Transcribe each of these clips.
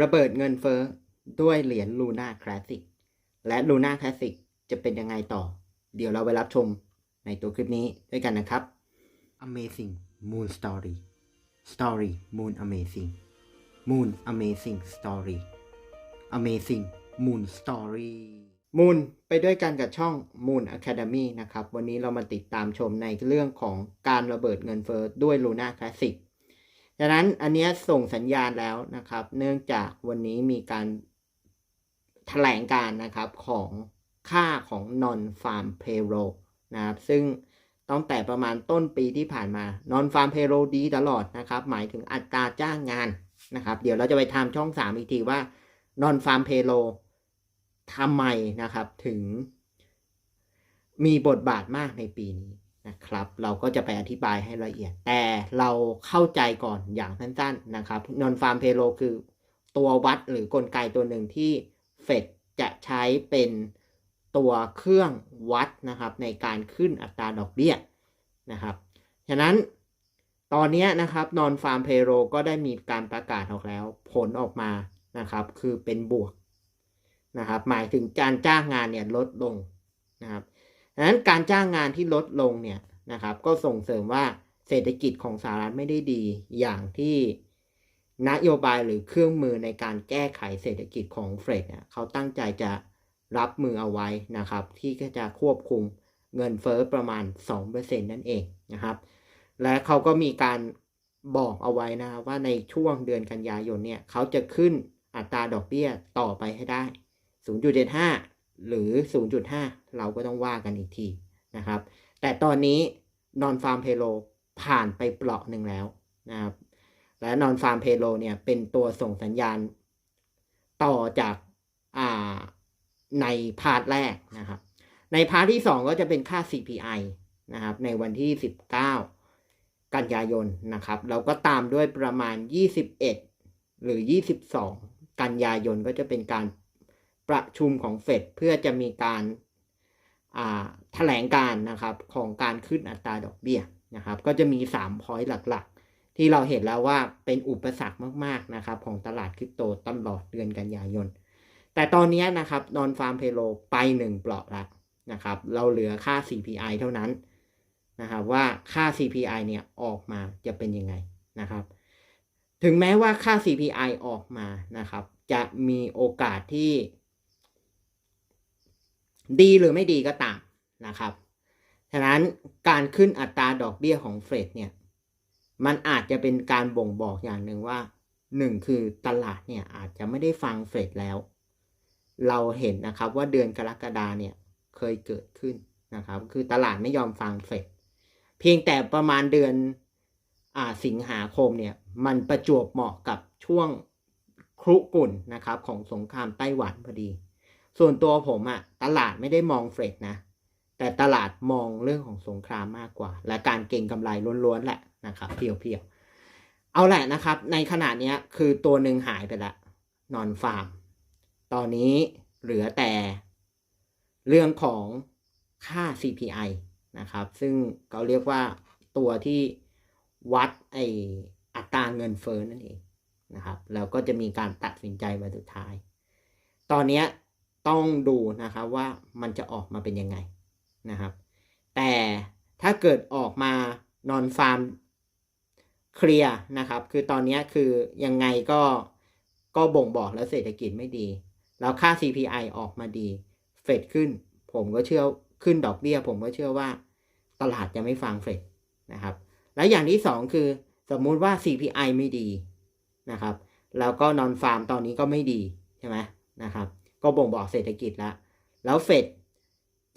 ระเบิดเงินเฟ้อด้วยเหรียญลูน่าคลาสสิกและลูน่าคลาสสิกจะเป็นยังไงต่อ เดี๋ยวเราไปรับชมในตัวคลิปนี้ด้วยกันนะครับ Amazing Moon Story Story Moon Amazing Moon Amazing Story Amazing Moon Story Moon ไปด้วยกันกับช่อง Moon Academy นะครับ วันนี้เรามาติดตามชมในเรื่องของการระเบิดเงินเฟ้อด้วย Luna Classic ดังนั้นอันนี้ส่งสัญญาณแล้วนะครับ เนื่องจากวันนี้มีการแถลงการนะครับของค่าของ non farm payroll นะครับ ซึ่งตั้งแต่ประมาณต้นปีที่ผ่านมา non farm payroll ดีตลอดนะครับ หมายถึงอัตราจ้างงานนะครับ เดี๋ยวเราจะไปทำช่อง 3 อีกทีว่า non farm payroll ทำไมนะครับถึงมีบทบาทมากในปีนี้ นะครับ เราก็จะไปอธิบายให้ละเอียด แต่เราเข้าใจก่อนอย่างสั้นๆนะครับ non farm payroll คือตัววัดหรือกลไกตัวหนึ่งที่เฟดจะใช้เป็นตัวเครื่องวัดนะครับ ในการขึ้นอัตราดอกเบี้ยนะครับ ฉะนั้นตอนนี้นะครับ non farm payroll ก็ได้มีการประกาศออกแล้ว ผลออกมานะครับ คือเป็นบวกนะครับ หมายถึงการจ้างงานเนี่ยลดลงนะครับ ดังนั้นการจ้างงานที่ลดลงเนี่ยนะครับ ก็ส่งเสริมว่าเศรษฐกิจของสหรัฐไม่ได้ดีอย่างที่นโยบายหรือเครื่องมือในการแก้ไขเศรษฐกิจของเฟดเนี่ยเขาตั้งใจจะรับมือเอาไว้นะครับ ที่จะควบคุมเงินเฟ้อประมาณ 2%นั่นเองนะครับ และเขาก็มีการบอกเอาไว้นะว่าในช่วงเดือนกันยายนเนี่ยเขาจะขึ้นอัตราดอกเบี้ยต่อไปให้ได้ 0.75 หรือ 0.5 เราก็ต้องว่ากันอีกทีนะครับ แต่ตอนนี้ non farm payroll ผ่านไปเปราะหนึ่งแล้วนะครับ และ non farm payroll เนี่ยเป็นตัวส่งสัญญาณต่อจากอ่าในพาร์ทแรกนะครับ ในพาร์ทที่ 2 ก็จะเป็นค่า CPI นะครับ ในวันที่ 19 กันยายนนะครับแล้วก็ตามด้วยประมาณ 21 หรือ 22 กันยายนก็จะเป็นการ ประชุมของเฟดเพื่อจะมีการแถลงการนะครับของการขึ้นอัตราดอกเบี้ยนะครับ ก็จะมี3พอยต์หลักๆ ที่เราเห็นแล้วว่าเป็นอุปสรรคมากๆนะครับของตลาดคริปโตตลอดเดือนกันยายน แต่ตอนนี้นะครับนอนฟาร์มเพโลไป 1 เปลาะละนะครับเราเหลือค่า CPI เท่านั้นนะครับว่าค่า CPI เนี่ยออกมาจะเป็นยังไงนะครับ ถึงแม้ว่าค่า CPI ออกมานะครับ จะมีโอกาสที่ ดีหรือไม่ดีก็ตามนะครับ ฉะนั้นการขึ้นอัตราดอกเบี้ยของเฟดเนี่ยมันอาจจะเป็นการบ่งบอกอย่างหนึ่งว่าหนึ่งคือตลาดเนี่ยอาจจะไม่ได้ฟังเฟดแล้ว เราเห็นนะครับว่าเดือนกรกฎาเนี่ยเคยเกิดขึ้นนะครับ คือตลาดไม่ยอมฟังเฟดเพียงแต่ประมาณเดือนอสิงหาคมเนี่ยมันประจวบเหมาะกับช่วงครุกุ่นนะครับของสงครามไต้หวันพอดี ส่วนตัวผมอะตลาดไม่ได้มองเฟดนะ แต่ตลาดมองเรื่องของสงครามมากกว่า และการเก็งกำไรล้วนๆแหละนะครับเพียวๆ เอาแหละนะครับ ในขณะนี้คือตัวหนึ่งหายไปละนอนฟาร์ม ตอนนี้เหลือแต่เรื่องของค่า CPI นะครับ ซึ่งเขาเรียกว่าตัวที่วัดไออัตราเงินเฟ้อนั่นเองนะครับ แล้วก็จะมีการตัดสินใจวันสุดท้าย ตอนนี้ ต้องดูนะครับว่ามันจะออกมาเป็นยังไงนะครับ แต่ถ้าเกิดออกมานอนฟาร์มเคลียร์นะครับ คือตอนนี้คือยังไงก็ก็บ่งบอกแล้วเศรษฐกิจไม่ดี แล้วค่า CPI ออกมาดี เฟดขึ้น ผมก็เชื่อขึ้นดอกเบี้ย ผมก็เชื่อว่าตลาดจะไม่ฟังเฟดนะครับ และอย่างที่สองคือสมมุติว่า CPI ไม่ดีนะครับ แล้วก็นอนฟาร์มตอนนี้ก็ไม่ดีใช่ไหมนะครับ ก็บ่งบอกเศรษฐกิจแล้วแล้วเฟด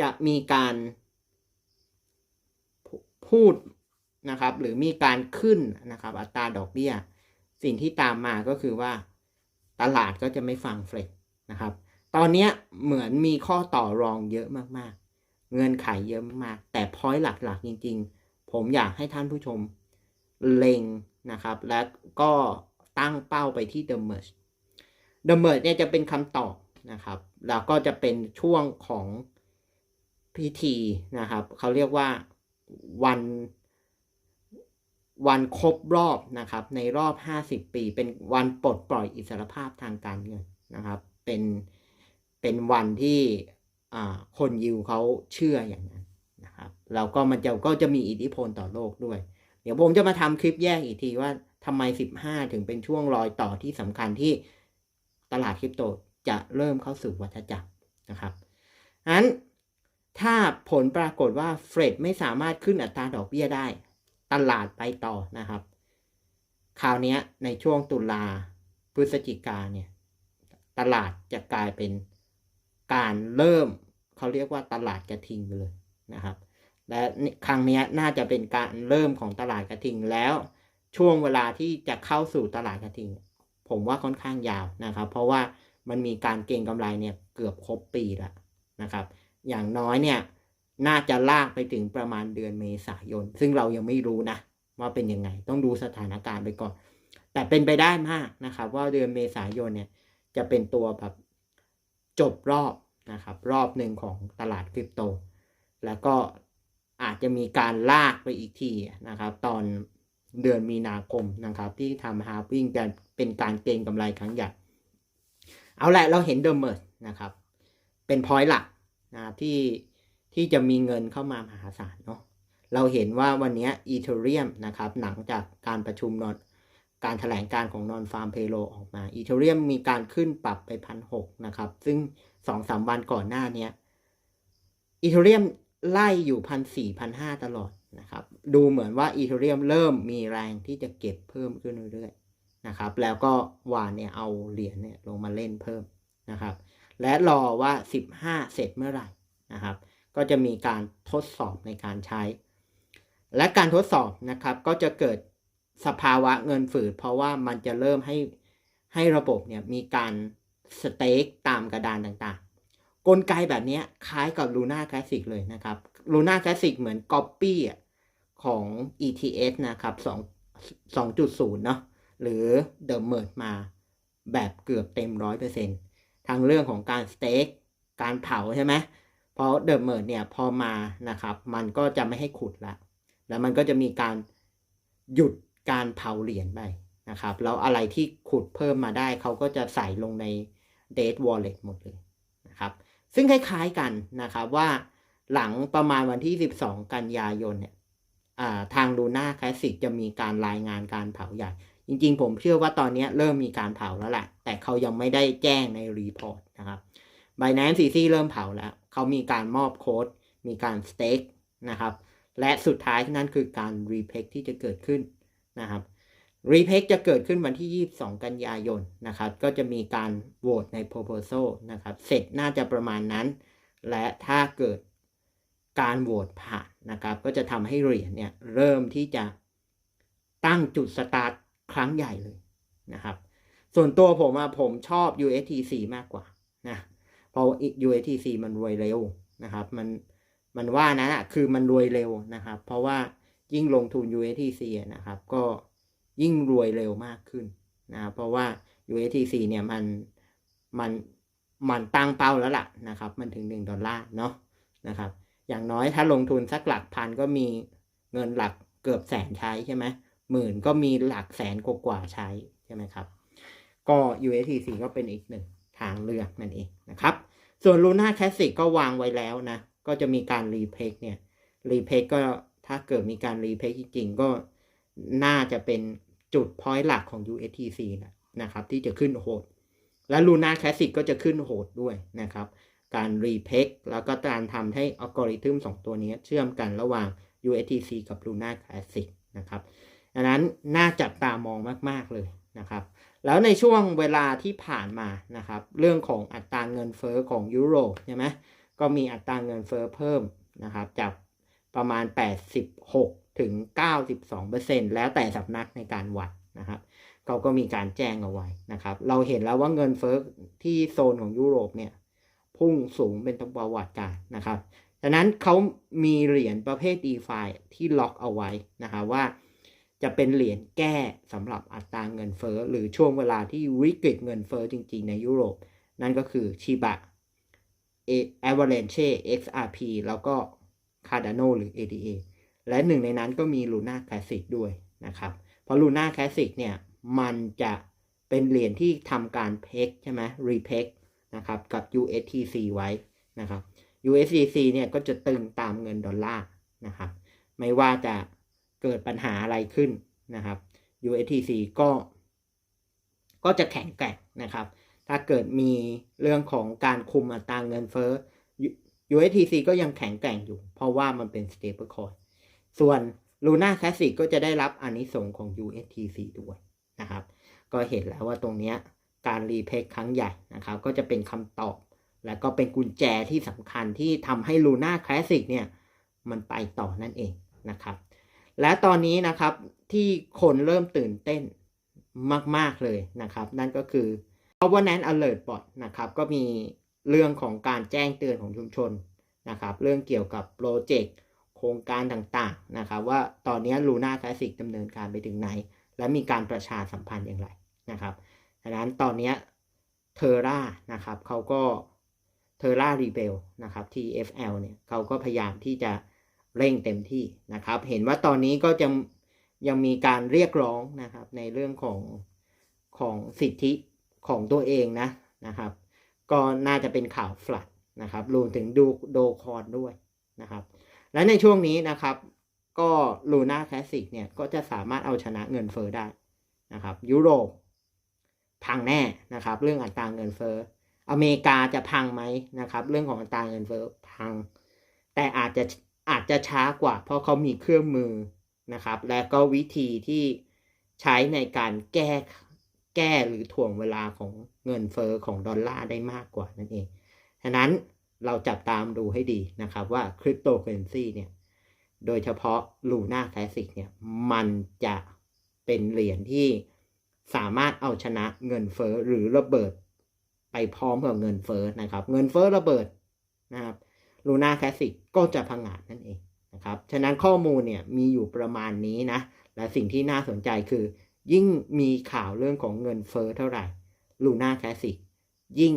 จะมีการพูดนะครับ หรือมีการขึ้นนะครับ อัตราดอกเบี้ย สิ่งที่ตามมาก็คือว่าตลาดก็จะไม่ฟังเฟดนะครับ ตอนนี้เหมือนมีข้อต่อรองเยอะมากๆ เงินไขเยอะมากๆ แต่พอยต์หลักๆ จริง ๆ ผมอยากให้ท่านผู้ชมเล็งนะครับ และก็ตั้งเป้าไปที่ The Merge The Merge เนี่ยจะเป็นคำตอบ นะครับ แล้วก็จะเป็นช่วงของพิธีนะครับ เขาเรียกว่าวันวันครบรอบนะครับ ในรอบ 50 ปี เป็นวันปลดปล่อยอิสรภาพทางการเงินนะครับ เป็นเป็นวันที่คนยิวเขาเชื่ออย่างนั้นนะครับแล้วก็มันจะก็จะมีอิทธิพลต่อโลกด้วย เดี๋ยวผมจะมาทำคลิปแยกอีกทีว่าทำไม 15 ถึงเป็นช่วงรอยต่อที่สำคัญที่ตลาดคริปโต จะเริ่มเข้าสู่วัฏจักรนะครับนั้นถ้าผลปรากฏว่าเฟดไม่สามารถขึ้นอัตราดอกเบี้ยได้ ตลาดไปต่อนะครับ คราวนี้ในช่วงตุลาพฤศจิกาเนี่ย ตลาดจะกลายเป็นการเริ่มเขาเรียกว่าตลาดกระทิงไปเลยนะครับ และครั้งนี้น่าจะเป็นการเริ่มของตลาดกระทิงแล้วช่วงเวลาที่จะเข้าสู่ตลาดกระทิง ผมว่าค่อนข้างยาวนะครับ เพราะว่า มันมีการเก็งกำไรเนี่ยเกือบครบปีล้วนะครับ อย่างน้อยเนี่ยน่าจะลากไปถึงประมาณเดือนเมษายน ซึ่งเรายังไม่รู้นะว่าเป็นยังไง ต้องดูสถานการณ์ไปก่อน แต่เป็นไปได้มากนะครับ ว่าเดือนเมษายนเนี่ยจะเป็นตัวแบบจบรอบนะครับ รอบหนึ่งของตลาดคริปโต แล้วก็อาจจะมีการลากไปอีกทีนะครับ ตอนเดือนมีนาคมนะครับ ที่ทำฮาร์ปิ้งจะเป็นการเก็งกำไรครั้งใหญ่ เอาละเราเห็นเดอร์เมอร์นะครับ เป็นพอยต์หลักนะที่ที่จะมีเงินเข้ามามหาศาลเนาะเราเห็นว่าวันนี้อีเทเรียมนะครับหลังจากการประชุมนอนการถแถลงการของนอนฟาร์มเพโลออกมาอีเทเรียมมีการขึ้นปรับไปพันหกนะครับ ซึ่งสองสามวันก่อนหน้านี้อีเทเรียมไล่อยู่พันสี่พันห้าตลอดนะครับ ดูเหมือนว่าอีเทเรียมเริ่มมีแรงที่จะเก็บเพิ่มขึ้นเรื่อยๆ นะครับ แล้วก็วานเนี่ยเอาเหรียญเนี่ยลงมาเล่นเพิ่มนะครับ และรอว่า 15 เสร็จเมื่อไหร่นะครับ ก็จะมีการทดสอบในการใช้ และการทดสอบนะครับก็จะเกิดสภาวะเงินฝืด เพราะว่ามันจะเริ่มให้ให้ระบบเนี่ยมีการสเต็กตามกระดานต่างๆ กลไกแบบนี้คล้ายกับ Luna Classic เลยนะครับ Luna Classic เหมือน Copy ของ ETS นะครับ2 2.0 เนาะ หรือ The Merge มาแบบเกือบเต็ม100%ทั้งเรื่องของการสเต็กการเผาใช่ไหมเพราะ The Merge เนี่ยพอมานะครับ มันก็จะไม่ให้ขุดละ แล้วมันก็จะมีการหยุดการเผาเหรียญไปนะครับ แล้วอะไรที่ขุดเพิ่มมาได้เขาก็จะใส่ลงใน Date Wallet หมดเลยนะครับ ซึ่งคล้ายๆกันนะครับว่าหลังประมาณวันที่ 12 กันยายนเนี่ยทางลูน่าคลาสสิกจะมีการรายงานการเผาใหญ่ จริงๆ ผมเชื่อว่าตอนนี้เริ่มมีการเผาแล้วแหละแต่เขายังไม่ได้แจ้งในรีพอร์ตนะครับ Binance CC เริ่มเผาแล้ว เขามีการมอบโค้ด มีการสเต็กนะครับ และสุดท้ายนั่นคือการรีเพกที่จะเกิดขึ้นนะครับรีเพกจะเกิดขึ้นวันที่ 22 กันยายนนะครับ ก็จะมีการโหวตใน proposal นะครับ เสร็จน่าจะประมาณนั้น และถ้าเกิดการโหวตผ่านนะครับ ก็จะทำให้เหรียญเนี่ยเริ่มที่จะตั้งจุดสตาร์ท ครั้งใหญ่เลยนะครับ ส่วนตัวผมอะผมชอบ USTC มากกว่านะเพราะ USTC มันรวยเร็วนะครับ มันมันว่านั้นอะคือมันรวยเร็วนะครับ เพราะว่ายิ่งลงทุน USTC นะครับ ก็ยิ่งรวยเร็วมากขึ้นนะเพราะว่า USTC เนี่ยมันมันมันตั้งเป้าแล้วล่ะนะครับ มันถึง 1 ดอลลาร์เนาะนะครับ อย่างน้อยถ้าลงทุนสักหลักพันก็มีเงินหลักเกือบแสนใช้ใช่ไหม หมื่นก็มีหลักแสนกว่าใช้ใช่ไหมครับ ก็ USTC ก็เป็นอีกหนึ่งทางเลือกนั่นเองนะครับ ส่วน Luna Classic ก็วางไว้แล้วนะ ก็จะมีการรีเพกเนี่ยรีเพกก็ถ้าเกิดมีการรีเพกจริงๆ ก็น่าจะเป็นจุดพอยต์หลักของ USTC นะนะครับ ที่จะขึ้นโหด และ Luna Classic ก็จะขึ้นโหดด้วยนะครับ การรีเพกแล้วก็การทำให้อัลกอริทึม2ตัวนี้เชื่อมกันระหว่าง USTC กับ Luna Classic นะครับ ดังนั้นน่าจับตามองมาก ๆ เลยนะครับ แล้วในช่วงเวลาที่ผ่านมานะครับ เรื่องของอัตราเงินเฟอ้อของยุโรปใช่ไหมก็มีอัตราเงินเฟอ้อเพิ่มนะครับจากประมาณ 86 ถึง 92%แล้วแต่สำนักในการวัดนะครับเขาก็มีการแจ้งเอาไว้นะครับ เราเห็นแล้วว่าเงินเฟอ้อที่โซนของยุโรปเนี่ยพุ่งสูงเป็นประวัติการนะครับดังนั้นเขามีเหรียญประเภท d e f าที่ล็อกเอาไว้นะครับว่า จะเป็นเหรียญแก้สำหรับอัตราเงินเฟอ้อหรือช่วงเวลาที่วิกฤตเงินเฟอ้อจริงๆ ในยุโรป นั่นก็คือชิบะ Avalanche XRP แล้วก็ Cardano หรือ ADA และหนึ่งในนั้นก็มี Luna Classic ด้วยนะครับ เพราะ Luna Classic เนี่ย มันจะเป็นเหรียญที่ทำการเพกใช่ไหม repeg นะครับ กับ USTC ไว้นะครับ USDC เนี่ยก็จะตึงตามเงินดอลลาร์นะครับ ไม่ว่าจะ เกิดปัญหาอะไรขึ้นนะครับ USDC ก็ ก็จะแข็งแกร่งนะครับ ถ้าเกิดมีเรื่องของการคุมอัตราเงินเฟ้อ USDC ก็ยังแข็งแกร่งอยู่ เพราะว่ามันเป็น stable coin ส่วน Luna Classic ก็จะได้รับอานิสงส์ของ USDC ด้วยนะครับ ก็เห็นแล้วว่าตรงนี้การรีเพคครั้งใหญ่นะครับ ก็จะเป็นคำตอบ และก็เป็นกุญแจที่สำคัญที่ทำให้ Luna Classic เนี่ย มันไปต่อนั่นเองนะครับ และตอนนี้นะครับที่คนเริ่มตื่นเต้นมาก ๆ เลยนะครับ นั่นก็คือ Governance Alert Bot นะครับ ก็มีเรื่องของการแจ้งเตือนของชุมชนนะครับ เรื่องเกี่ยวกับโปรเจกต์โครงการต่างๆนะครับ ว่าตอนนี้ Luna Classic ดำเนินการไปถึงไหน และมีการประชาสัมพันธ์อย่างไรนะครับดังนั้นตอนนี้เทอร่านะครับเขาก็เทอร่ารีเบลนะครับ TFL เนี่ยเขาก็พยายามที่จะ เร่งเต็มที่นะครับ เห็นว่าตอนนี้ก็จะยังมีการเรียกร้องนะครับ ในเรื่องของของสิทธิของตัวเองนะนะครับ ก็น่าจะเป็นข่าวฟลัดนะครับรวมถึงดูโดคอนด้วยนะครับ และในช่วงนี้นะครับ ก็ Luna Classic เนี่ยก็จะสามารถเอาชนะเงินเฟอ้อได้นะครับ ยุโรปพังแน่นะครับ เรื่องอัตราเงินเฟอ้ออเมริกาจะพังไหมนะครับ เรื่องของอัตราเงินเฟอ้อพัง แต่อาจจะ อาจจะช้ากว่า เพราะเขามีเครื่องมือนะครับ และก็วิธีที่ใช้ในการแก้แก้หรือถ่วงเวลาของเงินเฟอ้อของดอลลาร์ได้มากกว่านั่นเอง ฉะนั้นเราจับตามดูให้ดีนะครับว่าคริปโตเคอเรนซีเนี่ย โดยเฉพาะ Luna Classic เนี่ย มันจะเป็นเหรียญที่สามารถเอาชนะเงินเฟ้อหรือระเบิดไปพร้อมกับเงินเฟ้อนะครับ เงินเฟ้อระเบิดนะครับ Luna Classic ก็จะพังงาดนั่นเองนะครับ ฉะนั้นข้อมูลเนี่ยมีอยู่ประมาณนี้นะ และสิ่งที่น่าสนใจคือ ยิ่งมีข่าวเรื่องของเงินเฟ้อเท่าไหร่ Luna Classic ยิ่ง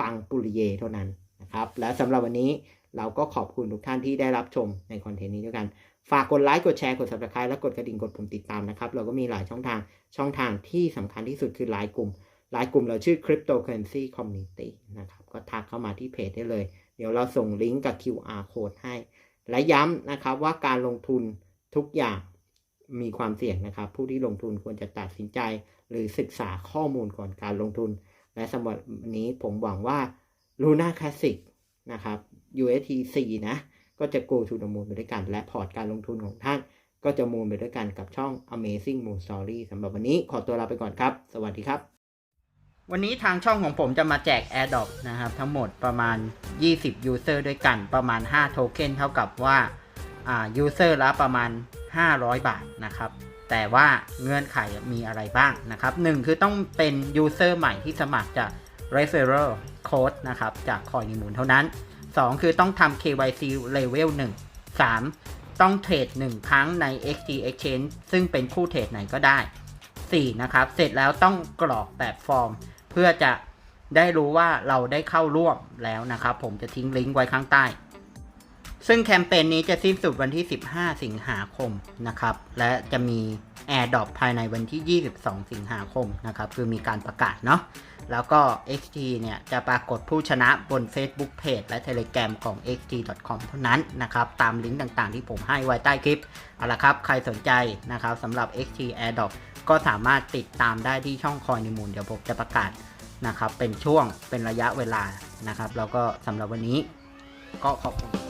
ปังปุริเยเท่านั้นนะครับ และสำหรับวันนี้เราก็ขอบคุณทุกท่านที่ได้รับชมในคอนเทนต์นี้ด้วยกัน ฝากกดไลค์ กดแชร์ กด subscribe และกดกระดิ่ง กดปุ่มติดตามนะครับ เราก็มีหลายช่องทาง ช่องทางที่สำคัญที่สุดคือไลน์กลุ่มไลน์กลุ่มเราชื่อ Cryptocurrency Community นะครับ ก็ทักเข้ามาที่เพจได้เลย เดี๋ยวเราส่งลิงก์กับ QR code ให้ และย้ำนะครับว่าการลงทุนทุกอย่างมีความเสี่ยงนะครับ ผู้ที่ลงทุนควรจะตัดสินใจ หรือศึกษาข้อมูลก่อนการลงทุน และสำหรับวันนี้ผมหวังว่า Luna Classic นะครับ UST4 นะ ก็จะ go to the moon ไปด้วยกัน และพอร์ตการลงทุนของท่าน ก็จะมูนไปด้วยกันกับช่อง Amazing Moon Story สำหรับวันนี้ขอตัวลาไปก่อนครับ สวัสดีครับ วันนี้ทางช่องของผมจะมาแจก AirDrop นะครับ ทั้งหมดประมาณ 20 User ด้วยกันประมาณ 5 โทเค็นเท่ากับว่า อ่า User ละประมาณ 500 บาทนะครับ แต่ว่าเงื่อนไขมีอะไรบ้างนะครับ 1 คือต้องเป็น User ใหม่ที่สมัครจาก Referral Code นะครับ จากคอยนิมูลเท่านั้น 2 คือต้องทำ KYC Level 1 3 ต้องเทรด 1 ครั้งใน XT Exchange ซึ่งเป็นคู่เทรดไหนก็ได้ 4 นะครับ เสร็จแล้วต้องกรอกแบบฟอร์ม พื่อจะได้รู้ว่าเราได้เข้าร่วมแล้วนะครับ ผมจะทิ้งลิงก์ไว้ข้างใต้ ซึ่งแคมเปญนี้จะสิ้นสุดวันที่ 15 สิงหาคมนะครับ และจะมี AirDrop ภายในวันที่ 22 สิงหาคมนะครับคือมีการประกาศเนาะแล้วก็ XT เนี่ยจะปรากฏผู้ชนะบน Facebook Page และ Telegram ของ xt.com เท่านั้นนะครับ ตามลิงก์ต่างๆที่ผมให้ไว้ใต้คลิป เอาละครับ ใครสนใจนะครับสำหรับ XT AirDrop ก็สามารถติดตามได้ที่ช่องคอยนิมูลเดี๋ยวผมจะประกาศ นะครับ เป็นช่วงเป็นระยะเวลานะครับ แล้วก็สำหรับวันนี้ก็ขอบคุณ